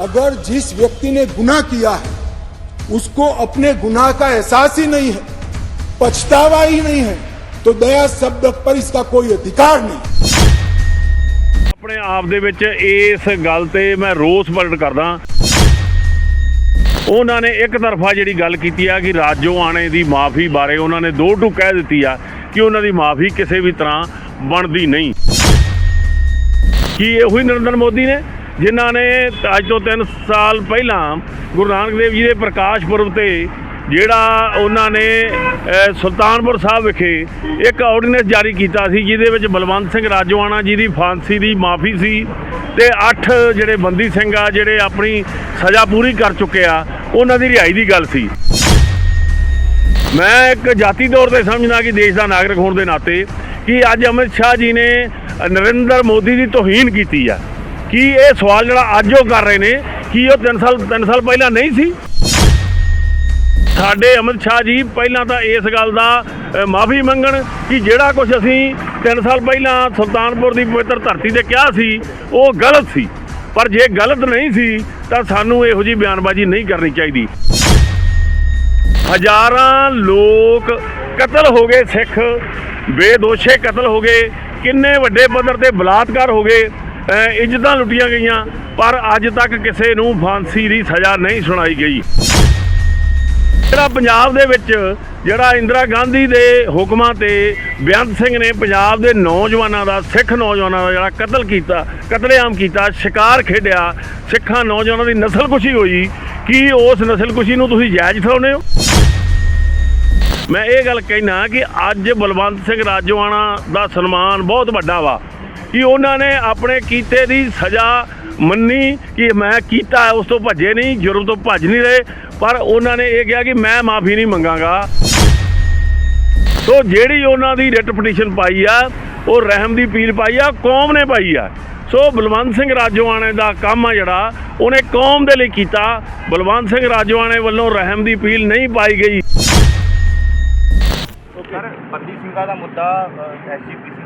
अगर जिस व्यक्ति ने गुनाह किया है उसको अपने गुनाह का एहसास ही नहीं है पछतावा ही नहीं है तो दया शब्द पर इसका कोई अधिकार नहीं ਆਪਣੇ ਆਪ ਦੇ ਵਿੱਚ ਇਸ ਗੱਲ ਤੇ ਮੈਂ ਰੋਸ ਪ੍ਰਗਟ ਕਰਦਾ ਉਹਨਾਂ ਨੇ ਇੱਕ ਤਰਫਾ ਜਿਹੜੀ ਗੱਲ ਕੀਤੀ ਆ ਕਿ ਰਾਜੋ ਆਣੇ ਦੀ ਮਾਫੀ ਬਾਰੇ ਉਹਨਾਂ ਨੇ ਦੋ ਟੂ ਕਹਿ ਦਿੱਤੀ ਆ ਕਿ ਉਹਨਾਂ ਦੀ ਮਾਫੀ ਕਿਸੇ ਵੀ ਤਰ੍ਹਾਂ ਬਣਦੀ ਨਹੀਂ ਕੀ ਇਹੋ ਹੀ ਨਰਿੰਦਰ ਮੋਦੀ ਨੇ ਜਿਨ੍ਹਾਂ ਨੇ ਅੱਜ ਤੋਂ 3 ਸਾਲ ਪਹਿਲਾਂ ਗੁਰੂ ਨਾਨਕ ਦੇਵ ਜੀ ਦੇ ਪ੍ਰਕਾਸ਼ ਪੁਰਬ ਤੇ ਜਿਹੜਾ ਉਹਨਾਂ ਨੇ ਸੁਲਤਾਨਪੁਰ ਸਾਹਿਬ ਵਿਖੇ ਇੱਕ ਆਰਡੀਨੈਂਸ ਜਾਰੀ ਕੀਤਾ ਸੀ, ਜਿਹਦੇ ਵਿੱਚ ਬਲਵੰਤ ਸਿੰਘ ਰਾਜੋਆਣਾ ਜੀ ਦੀ ਫਾਂਸੀ ਦੀ ਮਾਫੀ ਸੀ ਤੇ 8 ਜਿਹੜੇ ਬੰਦੀ ਸਿੰਘ ਆ, ਜਿਹੜੇ ਆਪਣੀ ਸਜ਼ਾ ਪੂਰੀ ਕਰ ਚੁੱਕੇ ਆ, ਉਹਨਾਂ ਦੀ ਰਿਹਾਈ ਦੀ ਗੱਲ ਸੀ। ਮੈਂ ਇੱਕ ਜਾਤੀ ਤੌਰ ਤੇ ਸਮਝਦਾ ਕਿ ਦੇਸ਼ ਦਾ ਨਾਗਰਿਕ ਹੋਣ ਦੇ ਨਾਤੇ ਕਿ ਅੱਜ ਅਮਿਤ ਸ਼ਾਹ ਜੀ ਨੇ ਨਰਿੰਦਰ ਮੋਦੀ ਦੀ ਤੋਹੀਨ ਕੀਤੀ ਆ। ਕੀ ਇਹ ਸਵਾਲ ਜਿਹੜਾ ਅੱਜ ਉਹ ਕਰ ਰਹੇ ਨੇ, ਕਿ ਉਹ 3 ਸਾਲ 3 ਸਾਲ ਪਹਿਲਾਂ ਨਹੀਂ ਸੀ? ਸਾਡੇ ਅਮਿਤ ਸ਼ਾਹ ਜੀ ਪਹਿਲਾਂ ਤਾਂ ਇਸ ਗੱਲ ਦਾ ਮਾਫੀ ਮੰਗਣ ਕਿ ਜਿਹੜਾ ਕੁਝ ਅਸੀਂ 3 ਸਾਲ ਪਹਿਲਾਂ ਸੁਲਤਾਨਪੁਰ ਦੀ ਪਵਿੱਤਰ ਧਰਤੀ ਤੇ ਕਿਹਾ ਸੀ, ਉਹ ਗਲਤ ਸੀ। ਪਰ ਜੇ ਗਲਤ ਨਹੀਂ ਸੀ, ਤਾਂ ਸਾਨੂੰ ਇਹੋ ਜੀ ਬਿਆਨਬਾਜ਼ੀ ਨਹੀਂ ਕਰਨੀ ਚਾਹੀਦੀ। ਹਜ਼ਾਰਾਂ ਲੋਕ ਕਤਲ ਹੋ ਗਏ ਸਿੱਖ, ਬੇਦੋਸ਼ੇ ਕਤਲ ਹੋ ਗਏ, ਕਿੰਨੇ ਵੱਡੇ ਪੱਧਰ ਤੇ ਬਲਾਤਕਾਰ ਹੋ ਗਏ ਇੱਜ਼ਤਾਂ ਲੁੱਟੀਆਂ ਗਈਆਂ, ਪਰ ਅੱਜ ਤੱਕ ਕਿਸੇ ਨੂੰ ਫਾਂਸੀ ਦੀ ਸਜ਼ਾ ਨਹੀਂ ਸੁਣਾਈ ਗਈ। ਜਿਹੜਾ ਪੰਜਾਬ ਦੇ ਵਿੱਚ, ਜਿਹੜਾ ਇੰਦਰਾ ਗਾਂਧੀ ਦੇ ਹੁਕਮਾਂ ਤੇ ਬੇਅੰਤ ਸਿੰਘ ਨੇ ਪੰਜਾਬ ਦੇ ਨੌਜਵਾਨਾਂ ਦਾ, ਸਿੱਖ ਨੌਜਵਾਨਾਂ ਦਾ ਜਿਹੜਾ ਕਤਲ ਕੀਤਾ, ਕਤਲੇਆਮ ਕੀਤਾ, ਸ਼ਿਕਾਰ ਖੇਡਿਆ, ਸਿੱਖਾਂ ਨੌਜਵਾਨਾਂ ਦੀ ਨਸਲਕੁਸ਼ੀ ਹੋਈ, ਕੀ ਉਸ ਨਸਲਕੁਸ਼ੀ ਨੂੰ ਤੁਸੀਂ ਜਾਇਜ਼ ਠਹਿਰਾਉਂਦੇ ਹੋ? ਮੈਂ ਇਹ ਗੱਲ ਕਹਿਣਾ ਕਿ ਅੱਜ ਬਲਵੰਤ ਸਿੰਘ ਰਾਜੋਆਣਾ ਦਾ ਸਨਮਾਨ ਬਹੁਤ ਵੱਡਾ ਵਾ। ਕਿ ਉਹਨਾਂ ਨੇ ਆਪਣੇ ਕੀਤੇ ਦੀ ਸਜ਼ਾ ਮੰਨੀ ਕਿ ਮੈਂ ਕੀਤਾ, ਉਸ ਤੋਂ ਭੱਜੇ ਨਹੀਂ, ਜੁਰਮ ਤੋਂ ਭੱਜ ਨਹੀਂ ਰਹੇ। ਪਰ ਉਹਨਾਂ ਨੇ ਇਹ ਕਿਹਾ ਕਿ ਮੈਂ ਮਾਫੀ ਨਹੀਂ ਮੰਗਾਂਗਾ। ਸੋ ਜਿਹੜੀ ਉਹਨਾਂ ਦੀ ਰਿਟ ਪਟੀਸ਼ਨ ਪਾਈ ਆ, ਉਹ ਰਹਿਮ ਦੀ ਅਪੀਲ ਪਾਈ ਆ, ਕੌਮ ਨੇ ਪਾਈ ਆ। ਸੋ ਬਲਵੰਤ ਸਿੰਘ ਰਾਜੋਆਣੇ ਦਾ ਕੰਮ ਆ ਜਿਹੜਾ, ਉਹਨੇ ਕੌਮ ਦੇ ਲਈ ਕੀਤਾ। ਬਲਵੰਤ ਸਿੰਘ ਰਾਜੋਆਣੇ ਵੱਲੋਂ ਰਹਿਮ ਦੀ ਅਪੀਲ ਨਹੀਂ ਪਾਈ ਗਈ। ਸਰ, ਬੰਦੀ ਸਿੰਘਾਂ ਦਾ ਮੁੱਦਾ ਐਸਜੀਪੀਸੀ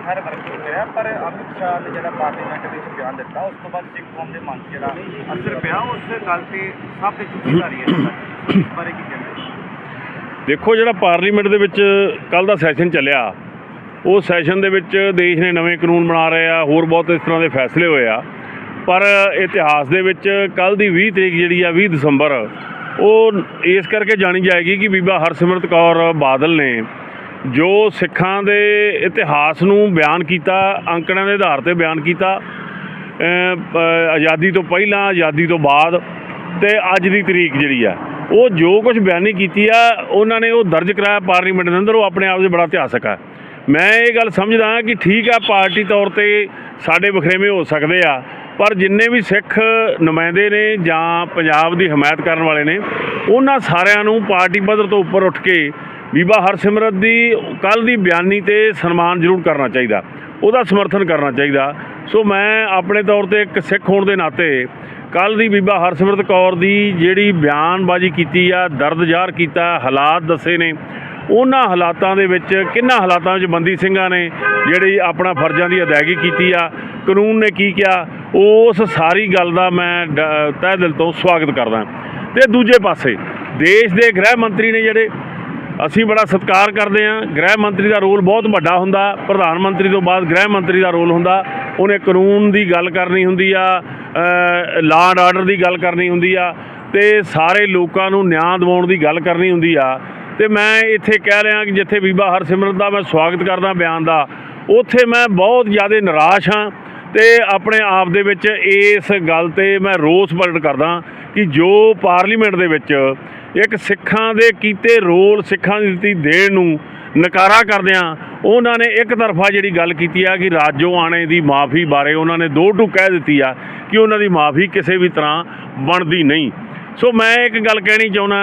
ਦਿੱਲੀ ਕਮੇਟੀ ਰਿਹਾ ਪਰ ਅਮਿਤ ਸ਼ਾਹ ਨੇ ਜਿਹੜਾ ਪਾਰਲੀਮੈਂਟ ਵਿੱਚ ਬਿਆਨ ਦਿੱਤਾ, ਉਸ ਤੋਂ ਬਾਅਦ ਸਿੱਖ ਕੌਮ ਦੇ ਮਨ ਜਿਹੜਾ ਅਸਰ ਪਿਆ, ਉਸ ਗੱਲ ਤੇ ਸਭ ਤੇ ਚੁੱਕੀ ਰਹੀ ਹੈ ਬਾਰੇ ਕੀ ਕਹਿੰਦੇ ਦੇਖੋ ਜਿਹੜਾ ਪਾਰਲੀਮੈਂਟ ਦੇ ਵਿੱਚ ਕੱਲ ਦਾ ਸੈਸ਼ਨ ਚੱਲਿਆ, ਉਹ ਸੈਸ਼ਨ ਦੇ ਵਿੱਚ ਦੇਸ਼ ਨੇ ਨਵੇਂ ਕਾਨੂੰਨ ਬਣਾ ਰਹੇ ਆ, ਹੋਰ ਬਹੁਤ ਇਸ ਤਰ੍ਹਾਂ ਦੇ ਫੈਸਲੇ ਹੋਏ ਆ। ਪਰ ਇਤਿਹਾਸ ਦੇ ਵਿੱਚ ਕੱਲ ਦੀ 20 ਤਰੀਕ ਜਿਹੜੀ ਆ 20 ਦਸੰਬਰ, ਉਹ ਇਸ ਕਰਕੇ ਜਾਣੀ ਜਾਏਗੀ ਕਿ ਬੀਬਾ ਹਰਸਿਮਰਤ ਕੌਰ ਬਾਦਲ ਨੇ ਜੋ ਸਿੱਖਾਂ ਦੇ ਇਤਿਹਾਸ ਨੂੰ ਬਿਆਨ ਕੀਤਾ, ਅੰਕੜਿਆਂ ਦੇ ਆਧਾਰ ਤੇ ਬਿਆਨ ਕੀਤਾ ਆਜ਼ਾਦੀ ਤੋਂ ਪਹਿਲਾਂ, ਆਜ਼ਾਦੀ ਤੋਂ ਬਾਅਦ ਤੇ ਅੱਜ ਦੀ ਤਰੀਕ ਜਿਹੜੀ ਆ, ਉਹ ਜੋ ਕੁਝ ਬਿਆਨੀ ਕੀਤੀ ਆ, ਉਹਨਾਂ ਨੇ ਉਹ ਦਰਜ ਕਰਾਇਆ ਪਾਰਲੀਮੈਂਟ ਦੇ ਅੰਦਰ, ਉਹ ਆਪਣੇ ਆਪ 'ਚ ਬੜਾ ਇਤਿਹਾਸਕ ਆ। ਮੈਂ ਇਹ ਗੱਲ ਸਮਝਦਾ ਕਿ ਠੀਕ ਆ, ਪਾਰਟੀ ਤੌਰ ਤੇ ਸਾਡੇ ਵਖਰੇਵੇਂ ਹੋ ਸਕਦੇ ਆ, ਪਰ ਜਿੰਨੇ ਵੀ ਸਿੱਖ ਨੁਮਾਇੰਦੇ ਨੇ ਜਾਂ ਪੰਜਾਬ ਦੀ ਹਮਾਇਤ ਕਰਨ ਵਾਲੇ ਨੇ, ਉਹਨਾਂ ਸਾਰਿਆਂ ਨੂੰ ਪਾਰਟੀ ਪੱਧਰ ਤੋਂ ਉੱਪਰ ਉੱਠ ਕੇ ਬੀਬਾ ਹਰਸਿਮਰਤ ਦੀ ਕੱਲ ਦੀ ਬਿਆਨੀ ਤੇ ਸਨਮਾਨ ਜ਼ਰੂਰ ਕਰਨਾ ਚਾਹੀਦਾ। ਉਹਦਾ ਸਮਰਥਨ ਕਰਨਾ ਚਾਹੀਦਾ। ਸੋ ਮੈਂ ਆਪਣੇ ਤੌਰ ਤੇ ਇੱਕ ਸਿੱਖ ਹੋਣ ਦੇ ਨਾਤੇ ਕੱਲ ਦੀ ਬੀਬਾ ਹਰਸਿਮਰਤ ਕੌਰ ਦੀ ਜਿਹੜੀ ਬਿਆਨਬਾਜ਼ੀ ਕੀਤੀ ਆ, ਦਰਦ ਜ਼ਾਹਰ ਕੀਤਾ, ਹਾਲਾਤ ਦੱਸੇ ਨੇ, ਉਹਨਾਂ ਹਾਲਾਤਾਂ ਦੇ ਵਿੱਚ ਕਿੰਨਾ ਹਾਲਾਤਾਂ ਵਿੱਚ ਬੰਦੀ ਸਿੰਘਾਂ ਨੇ ਜਿਹੜੀ ਆਪਣਾ ਫਰਜ਼ਾਂ ਦੀ ਅਦਾਇਗੀ ਕੀਤੀ ਆ, ਕਾਨੂੰਨ ਨੇ ਕੀ ਕਿਹਾ, ਉਸ ਸਾਰੀ ਗੱਲ ਦਾ ਮੈਂ ਡ- ਤਹਿ ਦਿਲ ਤੋਂ ਸਵਾਗਤ ਕਰਦਾ। ਤੇ ਦੂਜੇ ਪਾਸੇ ਦੇਸ਼ ਦੇ ਗ੍ਰਹਿ ਮੰਤਰੀ ਨੇ ਜਿਹੜੇ ਅਸੀਂ ਬੜਾ ਸਤਿਕਾਰ ਕਰਦੇ ਹਾਂ। ਗ੍ਰਹਿ ਮੰਤਰੀ ਦਾ ਰੋਲ ਬਹੁਤ ਵੱਡਾ ਹੁੰਦਾ। ਪ੍ਰਧਾਨ ਮੰਤਰੀ ਤੋਂ ਬਾਅਦ ਗ੍ਰਹਿ ਮੰਤਰੀ ਦਾ ਰੋਲ ਹੁੰਦਾ। ਉਹਨੇ ਕਾਨੂੰਨ ਦੀ ਗੱਲ ਕਰਨੀ ਹੁੰਦੀ ਆ ਲਾਅ ਐਂਡ ਆਰਡਰ ਦੀ ਗੱਲ ਕਰਨੀ ਹੁੰਦੀ ਆ ਤੇ ਸਾਰੇ ਲੋਕਾਂ ਨੂੰ ਨਿਆਂ ਦਿਵਾਉਣ ਦੀ ਗੱਲ ਕਰਨੀ ਹੁੰਦੀ ਆ। ਤੇ ਮੈਂ ਇੱਥੇ ਕਹਿ ਰਿਹਾ ਕਿ ਜਿੱਥੇ ਬੀਬਾ ਹਰਸਿਮਰਤ ਦਾ ਮੈਂ ਸਵਾਗਤ ਕਰਦਾ ਬਿਆਨ ਦਾ, ਉੱਥੇ ਮੈਂ ਬਹੁਤ ਜ਼ਿਆਦਾ ਨਿਰਾਸ਼ ਹਾਂ। ਤੇ ਆਪਣੇ ਆਪ ਦੇ ਵਿੱਚ ਇਸ ਗੱਲ ਤੇ ਮੈਂ ਰੋਸ ਪ੍ਰਗਟ ਕਰਦਾ ਕਿ ਜੋ ਪਾਰਲੀਮੈਂਟ ਦੇ ਵਿੱਚ ਇੱਕ ਸਿੱਖਾਂ ਦੇ ਕੀਤੇ ਰੋਲ ਸਿੱਖਾਂ ਦੀ ਦਿੱਤੀ ਦੇਣ ਨੂੰ ਨਕਾਰਾ ਕਰਦਿਆਂ ਉਹਨਾਂ ਨੇ ਇੱਕ ਤਰਫਾ ਜਿਹੜੀ ਗੱਲ ਕੀਤੀ ਆ ਕਿ ਰਾਜੋ ਆਣੇ ਦੀ ਮਾਫੀ ਬਾਰੇ ਉਹਨਾਂ ਨੇ ਦੋ ਟੂ ਕਹਿ ਦਿੱਤੀ ਆ ਕਿ ਉਹਨਾਂ ਦੀ ਮਾਫੀ ਕਿਸੇ ਵੀ ਤਰ੍ਹਾਂ ਬਣਦੀ ਨਹੀਂ। ਸੋ ਮੈਂ ਇੱਕ ਗੱਲ ਕਹਿਣੀ ਚਾਹੁੰਦਾ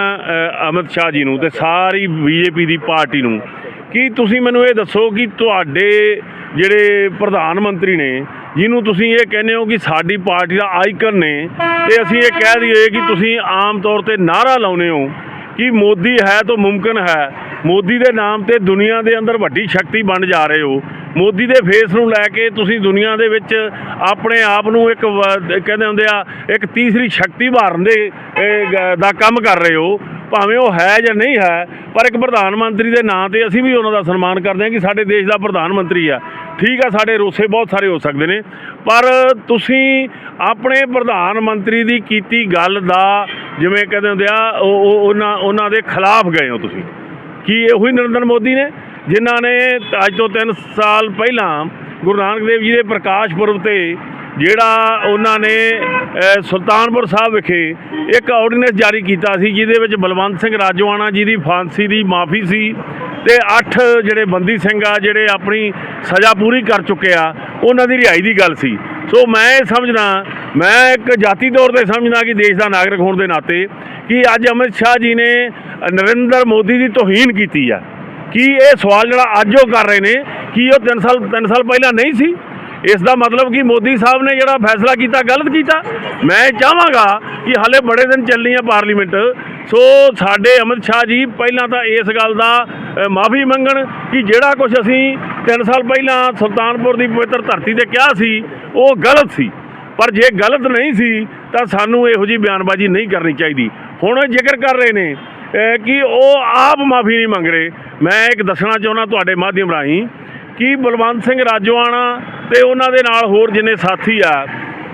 ਅਮਿਤ ਸ਼ਾਹ ਜੀ ਨੂੰ ਤੇ ਸਾਰੀ ਬੀਜੇਪੀ ਦੀ ਪਾਰਟੀ ਨੂੰ ਕਿ ਤੁਸੀਂ ਮੈਨੂੰ ਇਹ ਦੱਸੋ ਕਿ ਤੁਹਾਡੇ ਜਿਹੜੇ ਪ੍ਰਧਾਨ ਮੰਤਰੀ ਨੇ ਜਿਹਨੂੰ ਤੁਸੀਂ ਇਹ ਕਹਿੰਦੇ ਹੋ ਕਿ ਸਾਡੀ ਪਾਰਟੀ ਦਾ ਆਈਕਨ ਨੇ, ਤੇ ਅਸੀਂ ਇਹ ਕਹਿ ਦਈਏ ਕਿ ਤੁਸੀਂ ਆਮ ਤੌਰ ਤੇ ਨਾਰਾ ਲਾਉਨੇ ਹੋ ਕਿ ਮੋਦੀ ਹੈ ਤਾਂ ਮੁਮਕਿਨ ਹੈ। ਮੋਦੀ ਦੇ ਨਾਮ ਤੇ ਦੁਨੀਆ ਦੇ ਅੰਦਰ ਵੱਡੀ ਸ਼ਕਤੀ ਬਣ ਜਾ ਰਹੇ ਹੋ। ਮੋਦੀ ਦੇ ਫੇਸ ਨੂੰ ਲੈ ਕੇ ਤੁਸੀਂ ਦੁਨੀਆ ਦੇ ਵਿੱਚ ਆਪਣੇ ਆਪ ਨੂੰ ਇੱਕ ਕਹਿੰਦੇ ਹੁੰਦੇ ਆ, ਇੱਕ ਤੀਸਰੀ ਸ਼ਕਤੀ ਮਾਰਨ ਦੇ ਦਾ ਕੰਮ ਕਰ ਰਹੇ ਹੋ। ਭਾਵੇਂ ਉਹ ਹੈ ਜਾਂ ਨਹੀਂ ਹੈ, ਪਰ ਇੱਕ ਪ੍ਰਧਾਨ ਮੰਤਰੀ ਦੇ ਨਾਂ ਤੇ ਅਸੀਂ ਵੀ ਉਹਨਾਂ ਦਾ ਸਨਮਾਨ ਕਰਦੇ ਹਾਂ ਕਿ ਸਾਡੇ ਦੇਸ਼ ਦਾ ਪ੍ਰਧਾਨ ਮੰਤਰੀ ਆ। ਠੀਕ ਆ, ਸਾਡੇ ਰੋਸੇ ਬਹੁਤ ਸਾਰੇ ਹੋ ਸਕਦੇ ਨੇ, ਪਰ ਤੁਸੀਂ ਆਪਣੇ ਪ੍ਰਧਾਨ ਮੰਤਰੀ ਦੀ ਕੀਤੀ ਗੱਲ ਦਾ ਜਿਵੇਂ ਕਹਿੰਦੇ ਹੁੰਦੇ ਆ, ਉਹ ਉਹਨਾਂ ਉਹਨਾਂ ਦੇ ਖਿਲਾਫ ਗਏ ਹੋ ਤੁਸੀਂ। ਕੀ ਇਹੋ ਹੀ ਨਰਿੰਦਰ ਮੋਦੀ ਨੇ, ਜਿਨ੍ਹਾਂ ਨੇ ਅੱਜ ਤੋਂ 3 ਸਾਲ ਪਹਿਲਾਂ ਗੁਰੂ ਨਾਨਕ ਦੇਵ ਜੀ ਦੇ ਪ੍ਰਕਾਸ਼ ਪੁਰਬ ਤੇ ਜਿਹੜਾ ਉਹਨਾਂ ਨੇ ਸੁਲਤਾਨਪੁਰ ਸਾਹਿਬ ਵਿਖੇ ਇੱਕ ਆਰਡੀਨੈਂਸ ਜਾਰੀ ਕੀਤਾ ਸੀ, ਜਿਹਦੇ ਵਿੱਚ ਬਲਵੰਤ ਸਿੰਘ ਰਾਜੋਆਣਾ ਜੀ ਦੀ ਫਾਂਸੀ ਦੀ ਮਾਫੀ ਸੀ ਤੇ 8 ਜਿਹੜੇ ਬੰਦੀ ਸਿੰਘ ਆ, ਜਿਹੜੇ ਆਪਣੀ ਸਜ਼ਾ ਪੂਰੀ ਕਰ ਚੁੱਕੇ ਆ, ਉਹਨਾਂ ਦੀ ਰਿਹਾਈ ਦੀ ਗੱਲ ਸੀ। ਸੋ ਮੈਂ ਇਹ ਸਮਝਣਾ ਮੈਂ ਇੱਕ ਜਾਤੀ ਤੌਰ ਤੇ ਸਮਝਣਾ ਕਿ ਦੇਸ਼ ਦਾ ਨਾਗਰਿਕ ਹੋਣ ਦੇ ਨਾਤੇ ਕਿ ਅੱਜ ਅਮਿਤ ਸ਼ਾਹ ਜੀ ਨੇ ਨਰਿੰਦਰ ਮੋਦੀ ਦੀ ਤੋਹੀਨ ਕੀਤੀ ਆ। ਕੀ ਇਹ ਸਵਾਲ ਜਿਹੜਾ ਅੱਜ ਉਹ ਕਰ ਰਹੇ ਨੇ, ਕੀ ਉਹ 3 ਸਾਲ 3 ਸਾਲ ਪਹਿਲਾਂ ਨਹੀਂ ਸੀ? ਇਸ ਦਾ ਮਤਲਬ ਕਿ ਮੋਦੀ ਸਾਹਿਬ ਨੇ ਜਿਹੜਾ ਫੈਸਲਾ ਕੀਤਾ, ਗਲਤ ਕੀਤਾ। ਮੈਂ ਚਾਹਾਂਗਾ ਕਿ ਹਾਲੇ ਬੜੇ ਦਿਨ ਚੱਲਣੀ ਆ ਪਾਰਲੀਮੈਂਟ। ਸੋ ਸਾਡੇ ਅਮਿਤ ਸ਼ਾਹ ਜੀ, ਪਹਿਲਾਂ ਤਾਂ ਇਸ ਗੱਲ ਦਾ ਮਾਫੀ ਮੰਗਣ ਕਿ ਜਿਹੜਾ ਕੁਝ ਅਸੀਂ 3 ਸਾਲ ਪਹਿਲਾਂ ਸੁਲਤਾਨਪੁਰ ਦੀ ਪਵਿੱਤਰ ਧਰਤੀ ਤੇ ਕਿਹਾ ਸੀ, ਉਹ ਗਲਤ ਸੀ। ਪਰ ਜੇ ਗਲਤ ਨਹੀਂ ਸੀ, ਤਾਂ ਸਾਨੂੰ ਇਹੋ ਜੀ ਬਿਆਨਬਾਜ਼ੀ ਨਹੀਂ ਕਰਨੀ ਚਾਹੀਦੀ। ਹੁਣ ਜ਼ਿਕਰ ਕਰ ਰਹੇ ਨੇ ਕਿ ਉਹ ਆਪ ਮਾਫੀ ਨਹੀਂ ਮੰਗ ਰਹੇ। ਮੈਂ ਇੱਕ ਦੱਸਣਾ ਚਾਹੁੰਦਾ ਤੁਹਾਡੇ ਮਾਧਿਅਮ ਰਾਹੀਂ ਕਿ ਬਲਵੰਤ ਸਿੰਘ ਰਾਜੋਆਣਾ ਤੇ ਉਹਨਾਂ ਦੇ ਨਾਲ ਹੋਰ ਜਿੰਨੇ ਸਾਥੀ ਆ,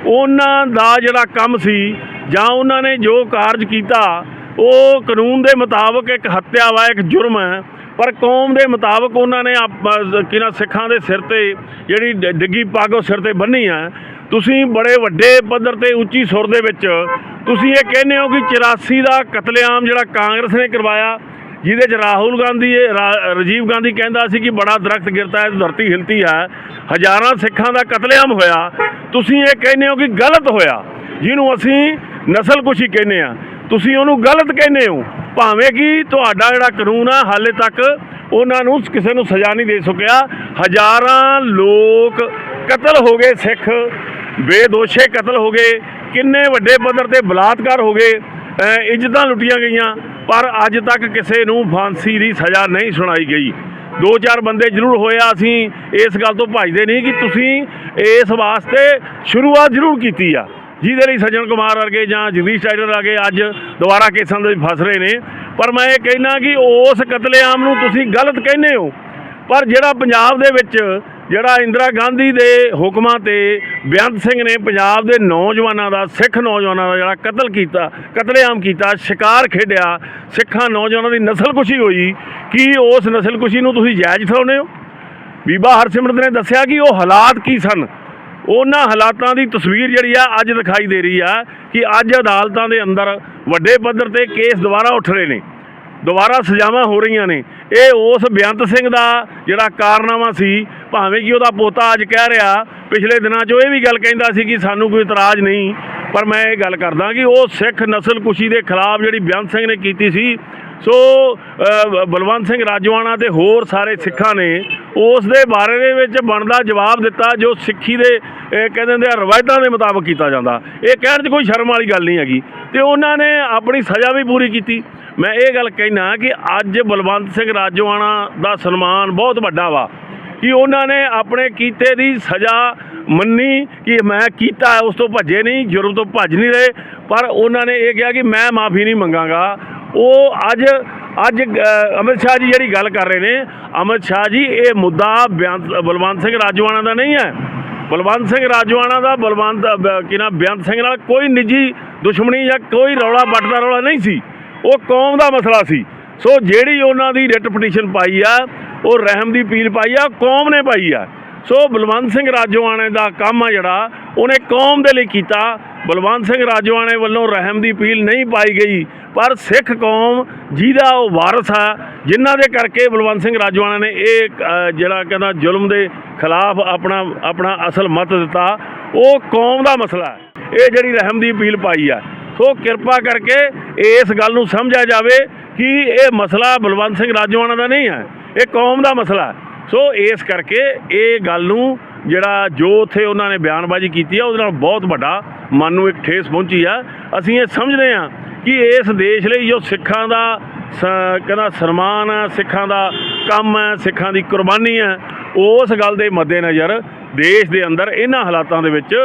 ਉਹਨਾਂ ਦਾ ਜਿਹੜਾ ਕੰਮ ਸੀ ਜਾਂ ਉਹਨਾਂ ਨੇ ਜੋ ਕਾਰਜ ਕੀਤਾ, ਉਹ ਕਾਨੂੰਨ ਦੇ ਮੁਤਾਬਕ ਇੱਕ ਹੱਤਿਆ ਵਾ ਇੱਕ ਜੁਰਮ ਹੈ, ਪਰ ਕੌਮ ਦੇ ਮੁਤਾਬਕ ਉਹਨਾਂ ਨੇ ਆਪ- ਕਿਹਨਾਂ ਸਿੱਖਾਂ ਦੇ ਸਿਰ ਤੇ ਜਿਹੜੀ ਡਿੱਗੀ ਪੱਗ ਉਹ ਸਿਰ ਤੇ ਬੰਨੀ ਆ। ਤੁਸੀਂ ਬੜੇ ਵੱਡੇ ਪੱਧਰ ਤੇ ਉੱਚੀ ਸੁਰ ਦੇ ਵਿੱਚ ਤੁਸੀਂ ਇਹ ਕਹਿੰਦੇ ਹੋ ਕਿ 84 ਦਾ ਕਤਲੇਆਮ ਜਿਹੜਾ ਕਾਂਗਰਸ ਨੇ ਕਰਵਾਇਆ ਜਿਹਦੇ ਚ ਰਾਹੁਲ ਗਾਂਧੀ ਰਾ- ਰਾਜੀਵ ਗਾਂਧੀ ਕਹਿੰਦਾ ਸੀ ਕਿ ਬੜਾ ਦਰਖਤ ਗਿਰਤਾ ਹੈ, ਧਰਤੀ ਹਿਲਤੀ ਹੈ, ਹਜ਼ਾਰਾਂ ਸਿੱਖਾਂ ਦਾ ਕਤਲੇਆਮ ਹੋਇਆ। ਤੁਸੀਂ ਇਹ ਕਹਿੰਦੇ ਹੋ ਕਿ ਗਲਤ ਹੋਇਆ। ਜਿਹਨੂੰ ਅਸੀਂ ਨਸਲਕੁਸ਼ੀ ਕਹਿੰਦੇ ਆ ਤੁਸੀਂ ਉਹਨੂੰ ਗਲਤ ਕਹਿੰਦੇ ਹੋ। ਭਾਵੇਂ ਕਿ ਤੁਹਾਡਾ ਜਿਹੜਾ ਕਾਨੂੰਨ ਆ, ਹਾਲੇ ਤੱਕ ਉਹਨਾਂ ਨੂੰ ਕਿਸੇ ਨੂੰ ਸਜ਼ਾ ਨਹੀਂ ਦੇ ਸਕਿਆ। ਹਜ਼ਾਰਾਂ ਲੋਕ ਕਤਲ ਹੋ ਗਏ ਸਿੱਖ, ਬੇਦੋਸ਼ੇ ਕਤਲ ਹੋ ਗਏ, ਕਿੰਨੇ ਵੱਡੇ ਪੱਧਰ ਤੇ ਬਲਾਤਕਾਰ ਹੋ ਗਏ। ਇੱਜ਼ਤਾਂ ਲੁੱਟੀਆਂ ਗਈਆਂ, ਪਰ ਅੱਜ ਤੱਕ ਕਿਸੇ ਨੂੰ ਫਾਂਸੀ ਦੀ ਸਜ਼ਾ ਨਹੀਂ ਸੁਣਾਈ ਗਈ। ਦੋ ਚਾਰ ਬੰਦੇ ਜ਼ਰੂਰ ਹੋਇਆ ਅਸੀਂ ਇਸ ਗੱਲ ਤੋਂ ਭੱਜਦੇ ਨਹੀਂ ਕਿ ਤੁਸੀਂ ਇਸ ਵਾਸਤੇ ਸ਼ੁਰੂਆਤ ਜ਼ਰੂਰ ਕੀਤੀ ਆ। ਜਿਹਦੇ ਲਈ ਸੱਜਣ ਕੁਮਾਰ ਵਰਗੇ ਜਾਂ ਜਗਦੀਸ਼ ਟਾਈਟਰ ਵਰਗੇ ਅੱਜ ਦੁਬਾਰਾ ਕੇਸਾਂ ਦੇ ਫਸ ਰਹੇ ਨੇ। ਪਰ ਮੈਂ ਇਹ ਕਹਿਣਾ ਕਿ ਉਸ ਕਤਲੇਆਮ ਨੂੰ ਤੁਸੀਂ ਗਲਤ ਕਹਿੰਦੇ ਹੋ। ਪਰ ਜਿਹੜਾ ਪੰਜਾਬ ਦੇ ਵਿੱਚ ਜਿਹੜਾ ਇੰਦਰਾ ਗਾਂਧੀ ਦੇ ਹੁਕਮਾਂ ਤੇ ਬੇਅੰਤ ਸਿੰਘ ਨੇ ਪੰਜਾਬ ਦੇ ਨੌਜਵਾਨਾਂ ਦਾ, ਸਿੱਖ ਨੌਜਵਾਨਾਂ ਦਾ ਜਿਹੜਾ ਕਤਲ ਕੀਤਾ, ਕਤਲੇਆਮ ਕੀਤਾ, ਸ਼ਿਕਾਰ ਖੇਡਿਆ, ਸਿੱਖਾਂ ਨੌਜਵਾਨਾਂ ਦੀ ਨਸਲਕੁਸ਼ੀ ਹੋਈ, ਕੀ ਉਸ ਨਸਲਕੁਸ਼ੀ ਨੂੰ ਤੁਸੀਂ ਜਾਇਜ਼ ਠਹਿਰਾਉਂਦੇ ਹੋ? ਬੀਬਾ ਹਰਸਿਮਰਤ ਨੇ ਦੱਸਿਆ ਕਿ ਉਹ ਹਾਲਾਤ ਕੀ ਸਨ? ਉਹਨਾਂ ਹਾਲਾਤਾਂ ਦੀ ਤਸਵੀਰ ਜਿਹੜੀ ਆ ਅੱਜ ਦਿਖਾਈ ਦੇ ਰਹੀ ਆ ਕਿ ਅੱਜ ਅਦਾਲਤਾਂ ਦੇ ਅੰਦਰ ਵੱਡੇ ਪੱਧਰ ਤੇ ਕੇਸ ਦੁਬਾਰਾ ਉੱਠ ਰਹੇ ਨੇ, ਦੁਬਾਰਾ ਸਜ਼ਾਵਾਂ ਹੋ ਰਹੀਆਂ ਨੇ। ਇਹ ਉਸ ਬੇਅੰਤ ਸਿੰਘ ਦਾ ਜਿਹੜਾ ਕਾਰਨਾਮਾ ਸੀ, ਭਾਵੇਂ ਕਿ ਉਹਦਾ ਪੋਤਾ ਅੱਜ ਕਹਿ ਰਿਹਾ, ਪਿਛਲੇ ਦਿਨਾਂ 'ਚ ਉਹ ਇਹ ਵੀ ਗੱਲ ਕਹਿੰਦਾ ਸੀ ਕਿ ਸਾਨੂੰ ਕੋਈ ਇਤਰਾਜ਼ ਨਹੀਂ, ਪਰ ਮੈਂ ਇਹ ਗੱਲ ਕਰਦਾ ਕਿ ਉਹ ਸਿੱਖ ਨਸਲਕੁਸ਼ੀ ਦੇ ਖਿਲਾਫ ਜਿਹੜੀ ਬੇਅੰਤ ਸਿੰਘ ਨੇ ਕੀਤੀ ਸੀ, ਸੋ ਬਲਵੰਤ ਸਿੰਘ ਰਾਜਵਾਨਾ ਤੇ ਹੋਰ ਸਾਰੇ ਸਿੱਖਾਂ ਨੇ ਉਸ ਦੇ ਬਾਰੇ ਦੇ ਵਿੱਚ ਬਣਦਾ ਜਵਾਬ ਦਿੱਤਾ, ਜੋ ਸਿੱਖੀ ਦੇ ਕਹਿੰਦੇ ਹੁੰਦੇ ਆ, ਰਵਾਇਤਾਂ ਦੇ ਮੁਤਾਬਕ ਕੀਤਾ ਜਾਂਦਾ। ਇਹ ਕਹਿਣ 'ਚ ਕੋਈ ਸ਼ਰਮ ਵਾਲੀ ਗੱਲ ਨਹੀਂ ਹੈਗੀ। ਤੇ ਉਹਨਾਂ ਨੇ ਆਪਣੀ ਸਜ਼ਾ ਵੀ ਪੂਰੀ ਕੀਤੀ। ਮੈਂ ਇਹ ਗੱਲ ਕਹਿਣਾ ਕਿ ਅੱਜ ਬਲਵੰਤ ਸਿੰਘ ਰਾਜਵਾਨਾ ਦਾ ਸਨਮਾਨ ਬਹੁਤ ਵੱਡਾ ਵਾ ਕਿ ਉਹਨਾਂ ਨੇ ਆਪਣੇ ਕੀਤੇ ਦੀ ਸਜ਼ਾ ਮੰਨੀ ਕਿ ਮੈਂ ਕੀਤਾ ਉਸ ਤੋਂ ਭੱਜੇ ਨਹੀਂ ਜੁਰਮ ਤੋਂ ਭੱਜ ਨਹੀਂ ਰਹੇ। ਪਰ ਉਹਨਾਂ ਨੇ ਇਹ ਕਿਹਾ ਕਿ ਮੈਂ ਮਾਫੀ ਨਹੀਂ ਮੰਗਾਂਗਾ। ਉਹ ਅੱਜ ਅੱਜ ਅ, ਅਮਿਤ ਸ਼ਾਹ ਜੀ ਜਿਹੜੀ ਗੱਲ ਕਰ ਰਹੇ ਨੇ ਅਮਿਤ ਸ਼ਾਹ ਜੀ ਇਹ ਮੁੱਦਾ ਬਿਆਨ- ਬਲਵੰਤ ਸਿੰਘ ਰਾਜਵਾਨਾ ਦਾ ਨਹੀਂ ਹੈ। ਬਲਵੰਤ ਸਿੰਘ ਰਾਜਵਾਨਾ ਦਾ ਬਲਵੰਤ ਬ- ਕੀ ਨਾ ਬੇਅੰਤ ਸਿੰਘ ਨਾਲ ਕੋਈ ਨਿੱਜੀ ਦੁਸ਼ਮਣੀ ਜਾਂ ਕੋਈ ਰੌਲਾ ਵੱਟਦਾ ਰੌਲਾ ਨਹੀਂ ਸੀ। ਉਹ ਕੌਮ ਦਾ ਮਸਲਾ ਸੀ। ਸੋ ਜਿਹੜੀ ਉਹਨਾਂ ਦੀ ਰਿਟ ਪਟੀਸ਼ਨ ਪਾਈ ਆ, ਉਹ ਰਹਿਮ ਦੀ ਅਪੀਲ ਪਾਈ ਆ ਕੌਮ ਨੇ ਪਾਈ ਆ। ਸੋ ਬਲਵੰਤ ਸਿੰਘ ਰਾਜੋਆਣੇ ਦਾ ਕੰਮ ਆ ਜਿਹੜਾ, ਉਹਨੇ ਕੌਮ ਦੇ ਲਈ ਕੀਤਾ। ਬਲਵੰਤ ਸਿੰਘ ਰਾਜੋਆਣੇ ਵੱਲੋਂ ਰਹਿਮ ਦੀ ਅਪੀਲ ਨਹੀਂ ਪਾਈ ਗਈ, ਪਰ ਸਿੱਖ ਕੌਮ ਜਿਹਦਾ ਉਹ ਵਾਰਸ ਆ, ਜਿਨ੍ਹਾਂ ਦੇ ਕਰਕੇ ਬਲਵੰਤ ਸਿੰਘ ਰਾਜੋਆਣਾ ਨੇ ਇਹ ਜਿਹੜਾ ਕਹਿੰਦਾ ਜ਼ੁਲਮ ਦੇ ਖਿਲਾਫ ਆਪਣਾ ਆਪਣਾ ਅਸਲ ਮਤ ਦਿੱਤਾ, ਉਹ ਕੌਮ ਦਾ ਮਸਲਾ ਹੈ। ਇਹ ਜਿਹੜੀ ਰਹਿਮ ਦੀ ਅਪੀਲ ਪਾਈ ਆ, ਸੋ ਕਿਰਪਾ ਕਰਕੇ ਇਸ ਗੱਲ ਨੂੰ ਸਮਝਿਆ ਜਾਵੇ ਕਿ ਇਹ ਮਸਲਾ ਬਲਵੰਤ ਸਿੰਘ ਰਾਜੋਆਣਾ ਦਾ ਨਹੀਂ ਹੈ ਇਹ ਕੌਮ ਦਾ ਮਸਲਾ। ਸੋ ਇਸ ਕਰਕੇ ਇਹ ਗੱਲ ਨੂੰ ਜਿਹੜਾ ਜੋ ਉੱਥੇ ਉਹਨਾਂ ਨੇ ਬਿਆਨਬਾਜ਼ੀ ਕੀਤੀ ਆ, ਉਹਦੇ ਨਾਲ ਬਹੁਤ ਵੱਡਾ ਮਨ ਨੂੰ ਇੱਕ ਠੇਸ ਪਹੁੰਚੀ ਆ। ਅਸੀਂ ਇਹ ਸਮਝਦੇ ਹਾਂ ਕਿ ਇਸ ਦੇਸ਼ ਲਈ ਜੋ ਸਿੱਖਾਂ ਦਾ ਸ- ਕਹਿੰਦਾ ਸਨਮਾਨ ਹੈ ਸਿੱਖਾਂ ਦਾ ਕੰਮ ਹੈ ਸਿੱਖਾਂ ਦੀ ਕੁਰਬਾਨੀ ਹੈ ਉਸ ਗੱਲ ਦੇ ਮੱਦੇਨਜ਼ਰ ਦੇਸ਼ ਦੇ ਅੰਦਰ ਇਹਨਾਂ ਹਾਲਾਤਾਂ ਦੇ ਵਿੱਚ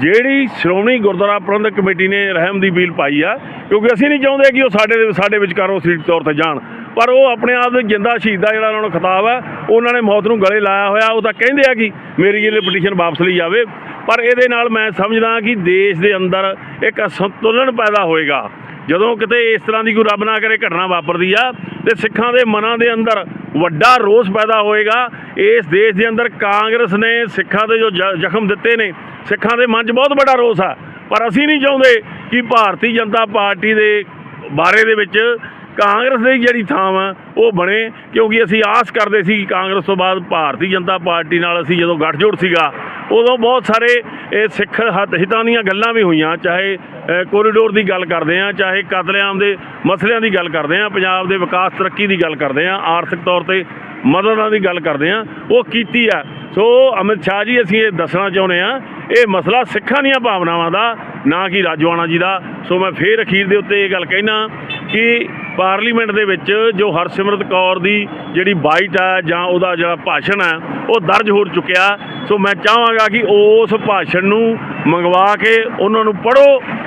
ਜਿਹੜੀ ਸ਼੍ਰੋਮਣੀ ਗੁਰਦੁਆਰਾ ਪ੍ਰਬੰਧਕ ਕਮੇਟੀ ਨੇ ਰਹਿਮ ਦੀ ਬੀਲ ਪਾਈ ਆ, ਕਿਉਂਕਿ ਅਸੀਂ ਨਹੀਂ ਚਾਹੁੰਦੇ ਕਿ ਉਹ ਸਾਡੇ ਦੇ ਸਾਡੇ ਵਿਚਕਾਰੋਂ ਸੀਟ ਤੌਰ ਤੇ ਜਾਣ। ਪਰ ਉਹ ਆਪਣੇ ਆਪ ਦੇ ਜਿੰਦਾ ਸ਼ਹੀਦ ਦਾ ਜਿਹੜਾ ਉਹਨਾਂ ਨੂੰ ਖਿਤਾਬ ਹੈ ਉਹਨਾਂ ਨੇ ਮੌਤ ਨੂੰ ਗਲੇ ਲਾਇਆ ਹੋਇਆ, ਉਹ ਤਾਂ ਕਹਿੰਦੇ ਆ ਕਿ ਮੇਰੀ ਜਿਹੜੀ ਪਟੀਸ਼ਨ ਵਾਪਸ ਲਈ ਜਾਵੇ। ਪਰ ਇਹਦੇ ਨਾਲ ਮੈਂ ਸਮਝਦਾ ਕਿ ਦੇਸ਼ ਦੇ ਅੰਦਰ ਇੱਕ ਅਸੰਤੁਲਨ ਪੈਦਾ ਹੋਏਗਾ। ਜਦੋਂ ਕਿਤੇ ਇਸ ਤਰ੍ਹਾਂ ਦੀ ਕੋਈ ਰੱਬ ਨਾ ਕਰੇ, ਘਟਨਾ ਵਾਪਰਦੀ ਆ, ਤੇ ਸਿੱਖਾਂ ਦੇ ਮਨਾਂ ਦੇ ਅੰਦਰ ਵੱਡਾ ਰੋਸ ਪੈਦਾ ਹੋਏਗਾ। ਇਸ ਦੇਸ਼ ਦੇ ਅੰਦਰ ਕਾਂਗਰਸ ਨੇ ਸਿੱਖਾਂ ਦੇ ਜੋ ਜ- ਜ਼ਖਮ ਦਿੱਤੇ ਨੇ, ਸਿੱਖਾਂ ਦੇ ਮਨ 'ਚ ਬਹੁਤ ਵੱਡਾ ਰੋਸ ਆ। ਪਰ ਅਸੀਂ ਨਹੀਂ ਚਾਹੁੰਦੇ ਕਿ ਭਾਰਤੀ ਜਨਤਾ ਪਾਰਟੀ ਦੇ ਬਾਰੇ ਦੇ ਵਿੱਚ ਕਾਂਗਰਸ ਦੀ ਜਿਹੜੀ ਥਾਂ ਆ, ਉਹ ਬਣੇ, ਕਿਉਂਕਿ ਅਸੀਂ ਆਸ ਕਰਦੇ ਸੀ ਕਿ ਕਾਂਗਰਸ ਤੋਂ ਬਾਅਦ ਭਾਰਤੀ ਜਨਤਾ ਪਾਰਟੀ ਨਾਲ ਅਸੀਂ ਜਦੋਂ ਗੱਠਜੋੜ ਸੀਗਾ ਉਦੋਂ ਬਹੁਤ ਸਾਰੇ, ਇਹ ਸਿੱਖ ਹਿੱਤਾਂ ਦੀਆਂ ਗੱਲਾਂ ਵੀ ਹੋਈਆਂ, ਚਾਹੇ ਕੋਰੀਡੋਰ ਦੀ ਗੱਲ ਕਰਦੇ ਆ ਚਾਹੇ ਕਤਲੇਆਮ ਦੇ ਮਸਲਿਆਂ ਦੀ ਗੱਲ ਕਰਦੇ ਆ ਪੰਜਾਬ ਦੇ ਵਿਕਾਸ ਤਰੱਕੀ ਦੀ ਗੱਲ ਕਰਦੇ ਆ ਆਰਥਿਕ ਤੌਰ ਤੇ ਮਦਦਾਂ ਦੀ ਗੱਲ ਕਰਦੇ ਆ ਉਹ ਕੀਤੀ ਆ। ਸੋ ਅਮਿਤ ਸ਼ਾਹ ਜੀ, ਅਸੀਂ ਇਹ ਦੱਸਣਾ ਚਾਹੁੰਦੇ ਆ ਇਹ ਮਸਲਾ ਸਿੱਖਾਂ ਦੀਆਂ ਭਾਵਨਾਵਾਂ ਦਾ, ਨਾ ਕਿ ਰਾਜਵਾਨਾ ਜੀ ਦਾ। ਸੋ ਮੈਂ ਫੇਰ ਅਖੀਰ ਦੇ ਉੱਤੇ ਇਹ ਗੱਲ ਕਹਿਣਾ ਕਿ ਪਾਰਲੀਮੈਂਟ ਦੇ ਵਿੱਚ ਜੋ ਹਰਸਿਮਰਤ ਕੌਰ ਦੀ ਜਿਹੜੀ ਬਾਈਟ ਹੈ ਜਾਂ ਉਹਦਾ ਜਿਹੜਾ ਭਾਸ਼ਣ ਹੈ ਉਹ ਦਰਜ ਹੋ ਚੁੱਕਿਆ। ਸੋ ਮੈਂ ਚਾਹਾਂਗਾ ਕਿ ਉਸ ਭਾਸ਼ਣ ਨੂੰ ਮੰਗਵਾ ਕੇ ਉਹਨਾਂ ਨੂੰ ਪੜੋ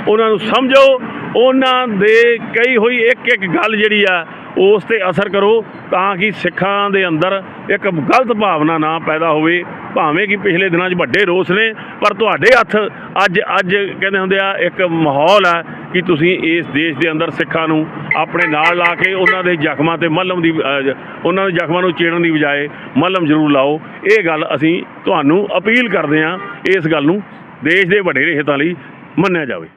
ਉਹਨਾਂ ਨੂੰ ਸਮਝੋ, ਉਹਨਾਂ ਦੇ ਕਹੀ ਹੋਈ ਇੱਕ ਇੱਕ ਗੱਲ ਜਿਹੜੀ ਆ ਉਸ ਤੇ ਅਸਰ ਕਰੋ ਤਾਂ ਕਿ ਸਿੱਖਾਂ ਦੇ ਅੰਦਰ ਇੱਕ ਗਲਤ ਭਾਵਨਾ ਨਾ ਪੈਦਾ ਹੋਵੇ। ਭਾਵੇਂ ਕਿ ਪਿਛਲੇ ਦਿਨਾਂ 'ਚ ਵੱਡੇ ਰੋਸ ਨੇ, ਪਰ ਤੁਹਾਡੇ ਹੱਥ ਅੱਜ ਅੱਜ ਕਹਿੰਦੇ ਹੁੰਦੇ ਆ, ਇੱਕ ਮਾਹੌਲ ਹੈ ਕਿ ਤੁਸੀਂ ਇਸ ਦੇਸ਼ ਦੇ ਅੰਦਰ ਸਿੱਖਾਂ ਨੂੰ ਆਪਣੇ ਨਾਲ ਲਾ ਕੇ ਉਹਨਾਂ ਦੇ ਜ਼ਖਮਾਂ ਤੇ ਮਲਮ ਦੀ ਉਹਨਾਂ ਦੇ ਜ਼ਖਮਾਂ ਨੂੰ ਚੀੜਨ ਦੀ ਬਜਾਏ ਮਲਮ ਜ਼ਰੂਰ ਲਾਓ। ਇਹ ਗੱਲ ਅਸੀਂ ਤੁਹਾਨੂੰ ਅਪੀਲ ਕਰਦੇ ਹਾਂ ਇਸ ਗੱਲ ਨੂੰ ਦੇਸ਼ ਦੇ ਵੱਡੇ ਹਿੱਤਾਂ ਲਈ ਮੰਨਿਆ ਜਾਵੇ।